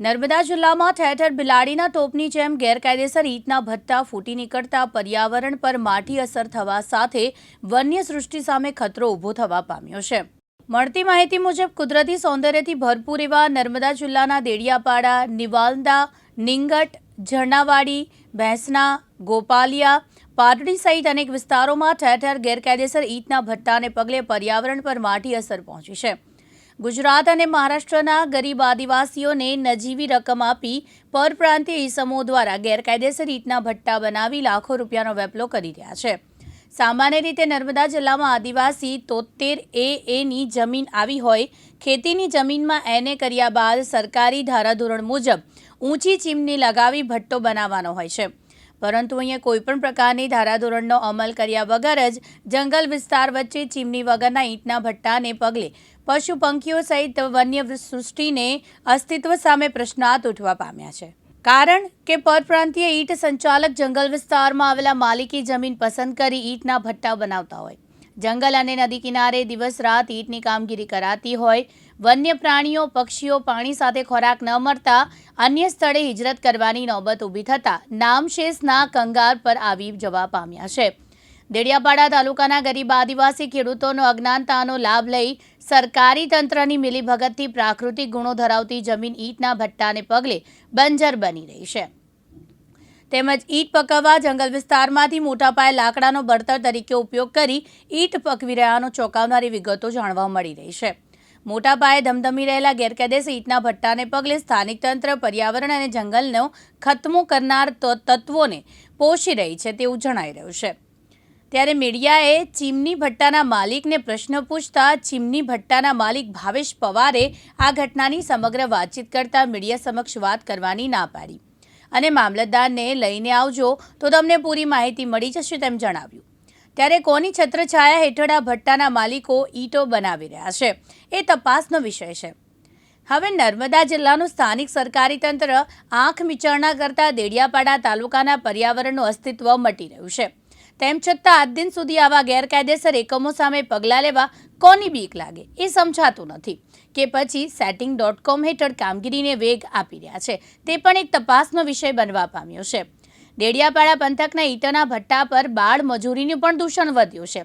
નર્મદા જિલ્લામાં ઠેર ઠેર બિલાડીના ટોપની જેમ ગેરકાયદેસર ઈંટના ભથ્થા ફૂટી નીકળતા પર્યાવરણ પર માઠી અસર થવા સાથે વન્ય સૃષ્ટિ સામે ખતરો ઊભો થવા પામ્યો છે. મળતી માહિતી મુજબ, કુદરતી સૌંદર્યથી ભરપૂર એવા નર્મદા જિલ્લાના દેડિયાપાડા નિવાલદા નિંગટ, ઝરણાવાડી, ભેંસના, ગોપાલિયા, પાટડી સહિત અનેક વિસ્તારોમાં ઠેર ઠેર ગેરકાયદેસર ઈંટના ભઠ્ઠાને પગલે પર્યાવરણ પર માઠી અસર પહોંચી છે. ગુજરાત અને મહારાષ્ટ્રના ગરીબ આદિવાસીઓને નજીવી રકમ આપી પરપ્રાંતીય ઈસમો દ્વારા ગેરકાયદેસર રીતના ભઠ્ઠા બનાવી લાખો રૂપિયાનો વેપલો કરી રહ્યા છે. સામાન્ય રીતે નર્મદા જિલ્લામાં આદિવાસી તોતેર એ એની જમીન આવી હોય, ખેતીની જમીનમાં એને કર્યા બાદ સરકારી ધારાધોરણ મુજબ ઊંચી ચીમની લગાવી ભઠ્ઠો બનાવવાનો હોય છે. પરંતુ અહીંયા કોઈપણ પ્રકારની ધારાધોરણનો અમલ કર્યા વગર જ જંગલ વિસ્તાર વચ્ચે ચીમની વગરના ઈંટના ભઠ્ઠાને પગલે પશુ પંખીઓ સહિત વન્ય સૃષ્ટિને અસ્તિત્વ સામે પ્રશ્નાર્થ ઉઠવા પામ્યા છે. કારણ કે પરપ્રાંતીય ઈંટ સંચાલક જંગલ વિસ્તારમાં આવેલા માલિકી જમીન પસંદ કરી ઈંટના ભઠ્ઠા બનાવતા હોય. જંગલ અને નદી કિનારે દિવસ રાત ઈંટની કામગીરી કરાતી હોય વન્ય પ્રાણીઓ પક્ષીઓ પાણી સાથે ખોરાક ન મળતા અન્ય સ્થળે હિજરત કરવાની નોબત ઊભી થતાં નામશેષના કંગાર પર આવી જવા પામ્યા છે. દેડિયાપાડા તાલુકાના ગરીબ આદિવાસી ખેડૂતોનો અજ્ઞાનતાનો લાભ લઈ સરકારી તંત્રની મિલીભગતથી પ્રાકૃતિક ગુણો ધરાવતી જમીન ઈંટના ભઠ્ઠાને પગલે બંજર બની રહી છે. તેમજ ઈંટ પકવવા જંગલ વિસ્તારમાંથી મોટા પાયે લાકડાનો બળતર તરીકે ઉપયોગ કરી ઈટ પકવી રહ્યાનો ચોંકાવનારી વિગતો જાણવા મળી રહી છે. મોટા પાયે ધમધમી રહેલા ગેરકાયદેસર ઈંટના ભઠ્ઠાને પગલે સ્થાનિક તંત્ર, પર્યાવરણ અને જંગલનો ખતમો કરનાર તત્વોને પોષી રહી છે તેવું જણાઈ રહ્યું છે. ત્યારે મીડિયાએ ચીમની ભટ્ટાના માલિકને પ્રશ્ન પૂછતા ચીમની ભટ્ટાના માલિક ભાવેશ પવારે આ ઘટનાની સમગ્ર વાતચીત કરતા મીડિયા સમક્ષ વાત કરવાની ના પાડી. અને મામલતદારને લઈને આવજો તો તમને પૂરી માહિતી મળી જશે તેમ જણાવ્યું. ત્યારે કોની છત્રછાયા હેઠળ આ ભટ્ટાના માલિકો ઈંટો બનાવી રહ્યા છે? એ તપાસનો વિષય છે. હવે નર્મદા જિલ્લાનું સ્થાનિક સરકારી તંત્ર આંખ મિચારણા કરતા દેડિયાપાડા તાલુકાના પર્યાવરણનું અસ્તિત્વ મટી રહ્યું છે. તેમ છતાં આજ દિન સુધી આવા ગેરકાયદેસર એકમો સામે પગલાં લેવા કોની બીક લાગે એ સમજાતું નથી કે પછી સેટિંગ ડોટ કોમ હેઠળ કામગીરીને વેગ આપી રહ્યા છે. તે પણ એક તપાસનો વિષય બનવા પામ્યો છે. ડેડિયાપાડા પંથકના ઈંટના ભઠ્ઠા પર બાળ મજૂરીનું પણ દૂષણ વધ્યું છે.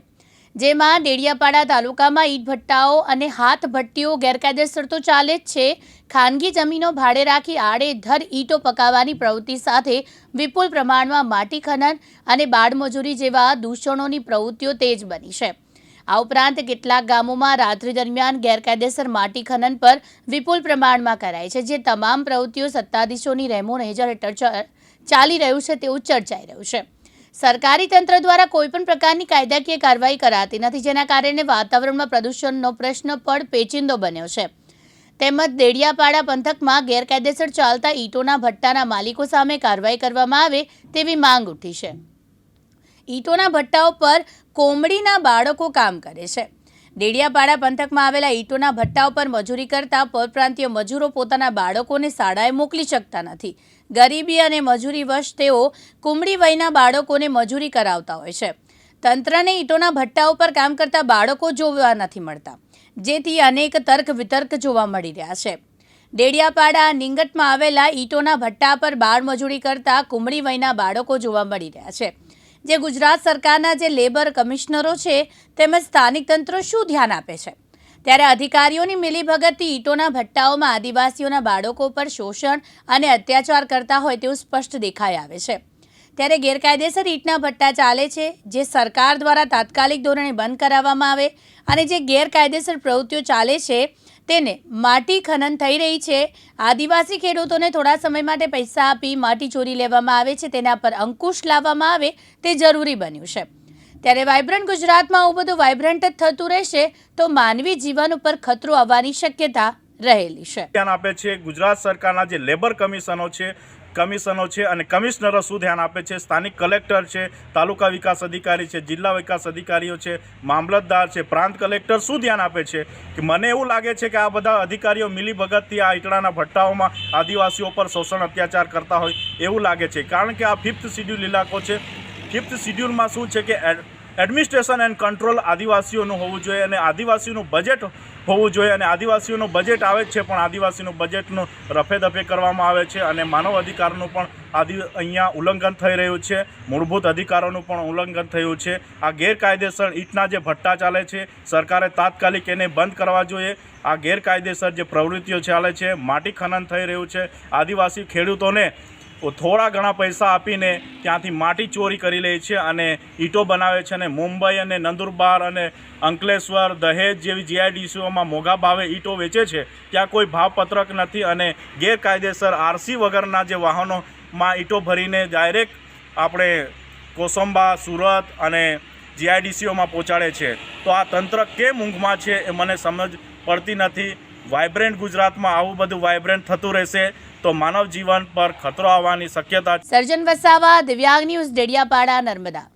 જેમાં ડેડિયાપાડા તાલુકામાં ઈંટ ભટ્ટાઓ અને હાથ ભઠ્ઠીઓ ગેરકાયદેસર તો ચાલે જ છે. ખાનગી જમીનો ભાડે રાખી આડેધર ઈંટો પકાવવાની પ્રવૃત્તિ સાથે વિપુલ પ્રમાણમાં માટી ખનન અને બાળમજૂરી જેવા દૂષણોની પ્રવૃત્તિઓ તેજ બની છે. આ ઉપરાંત કેટલાક ગામોમાં રાત્રિ દરમિયાન ગેરકાયદેસર માટી ખનન પર વિપુલ પ્રમાણમાં કરાય છે. જે તમામ પ્રવૃત્તિઓ સત્તાધીશોની રહેમો હેઠળ ચાલી રહ્યું છે તેવું ચર્ચાઈ રહ્યું છે. સરકારી તંત્ર દ્વારા કોઈપણ પ્રકારની કાયદાકીય કાર્યવાહી કરાતી નથી, જેના કારણે વાતાવરણમાં પ્રદૂષણનો પ્રશ્ન પણ પેચિંદો બન્યો છે. તેમજ દેડિયાપાડા પંથકમાં ગેરકાયદેસર ચાલતા ઈંટોના ભટ્ટાના માલિકો સામે કાર્યવાહી કરવામાં આવે તેવી માંગ ઉઠી છે. ઈંટોના ભટ્ટાઓ પર કોમડીના બાળકો કામ કરે છે. ડેડિયાપાડા પંથકમાં આવેલા ઈંટોના ભઠ્ઠા પર મજૂરી કરતા પરપ્રાંતીય મજૂરો પોતાના બાળકોને શાળાએ મોકલી શકતા નથી. ગરીબી અને મજૂરી વશ તેઓ કુમળી વયના બાળકોને મજૂરી કરાવતા હોય છે. તંત્રને ઈંટોના ભઠ્ઠા ઉપર કામ કરતા બાળકો જોવા નથી મળતા, જેથી અનેક તર્ક વિતર્ક જોવા મળી રહ્યા છે. ડેડિયાપાડા નિંગટમાં આવેલા ઈંટોના ભટ્ટા પર બાળ મજૂરી કરતા કુમળી વયના બાળકો જોવા મળી રહ્યા છે. જે ગુજરાત સરકારના જે લેબર કમિશનરો છે તેમજ સ્થાનિક તંત્રો શું ધ્યાન આપે છે? ત્યારે અધિકારીઓની મિલીભગતથી ઈંટોના ભટ્ટાઓમાં આદિવાસીઓના બાળકો પર શોષણ અને અત્યાચાર કરતા હોય તેવું સ્પષ્ટ દેખાઈ આવે છે. ત્યારે ગેરકાયદેસર ઈંટના ભટ્ટા ચાલે છે, જે સરકાર દ્વારા તાત્કાલિક ધોરણે બંધ કરાવવામાં આવે અને જે ગેરકાયદેસર પ્રવૃત્તિઓ ચાલે છે તેને માટી ખનન થઈ રહી છે. આદિવાસી ખેડૂતોને થોડા સમય માટે પૈસા આપી માટી ચોરી લેવામાં આવે છે. તેના પર અંકુશ લાવવામાં આવે તે જરૂરી બન્યું છે. ત્યારે વાઇબ્રન્ટ ગુજરાતમાં આવું બધું વાઇબ્રન્ટ જ થતું રહેશે તો માનવી જીવન ઉપર ખતરો આવવાની શક્યતા રહેલી છે. ધ્યાન આપે છે. ગુજરાત સરકારના જે લેબર કમિશનો છે કમિશનો છે અને કમિશનરો શું ધ્યાન આપે છે? સ્થાનિક કલેક્ટર છે, તાલુકા વિકાસ અધિકારી છે, જિલ્લા વિકાસ અધિકારીઓ છે, મામલતદાર છે, પ્રાંત કલેક્ટર શું ધ્યાન આપે છે? કે મને એવું લાગે છે કે આ બધા અધિકારીઓ મિલીભગતથી આ ઈટડાના ભટ્ટાઓમાં આદિવાસીઓ પર શોષણ અત્યાચાર કરતા હોય એવું લાગે છે. કારણ કે આ ફિફ્થ શિડ્યુલ ઇલાકો છે. ફિફ્થ શિડ્યુલમાં શું છે કે એડમિનિસ્ટ્રેશન એન્ડ કંટ્રોલ આદિવાસીઓનું હોવું જોઈએ અને આદિવાસીઓનું બજેટ હોવું જોઈએ અને આદિવાસીઓનું બજેટ આવે જ છે, પણ આદિવાસીનું બજેટનું રફેદફે કરવામાં આવે છે અને માનવ અધિકારનું પણ આદિ, અહીંયા ઉલ્લંઘન થઈ રહ્યું છે, મૂળભૂત અધિકારોનું પણ ઉલ્લંઘન થયું છે. આ ગેરકાયદેસર ઈંટના જે ભઠ્ઠા ચાલે છે, સરકારે તાત્કાલિક એને બંધ કરવા જોઈએ. આ ગેરકાયદેસર જે પ્રવૃત્તિઓ ચાલે છે, માટી ખનન થઈ રહ્યું છે. આદિવાસી ખેડૂતોને થોડા ઘણા પૈસા આપીને ત્યાંથી માટી ચોરી કરી લે છે અને ઈંટો બનાવે છે અને મુંબઈ અને નંદુરબાર અને અંકલેશ્વર, દહેજ જેવી જીઆઈડીસીઓમાં મોંઘા ભાવે ઈંટો વેચે છે. ત્યાં કોઈ ભાવપત્રક નથી અને ગેરકાયદેસર આરસી વગરના જે વાહનોમાં ઈંટો ભરીને ડાયરેક્ટ આપણે કોસંબા, સુરત અને જીઆઈડીસીઓમાં પહોંચાડે છે. તો આ તંત્ર કેમ ઊંઘમાં છે એ મને સમજ પડતી નથી. વાઇબ્રન્ટ ગુજરાતમાં આવું બધું વાઇબ્રન્ટ થતું રહેશે. તો માનવ જીવન પર ખતરો આવવાની શક્યતા સર્જન વસાવા દિવ્યાંગ ન્યૂઝ ડેડિયાપાડા નર્મદા.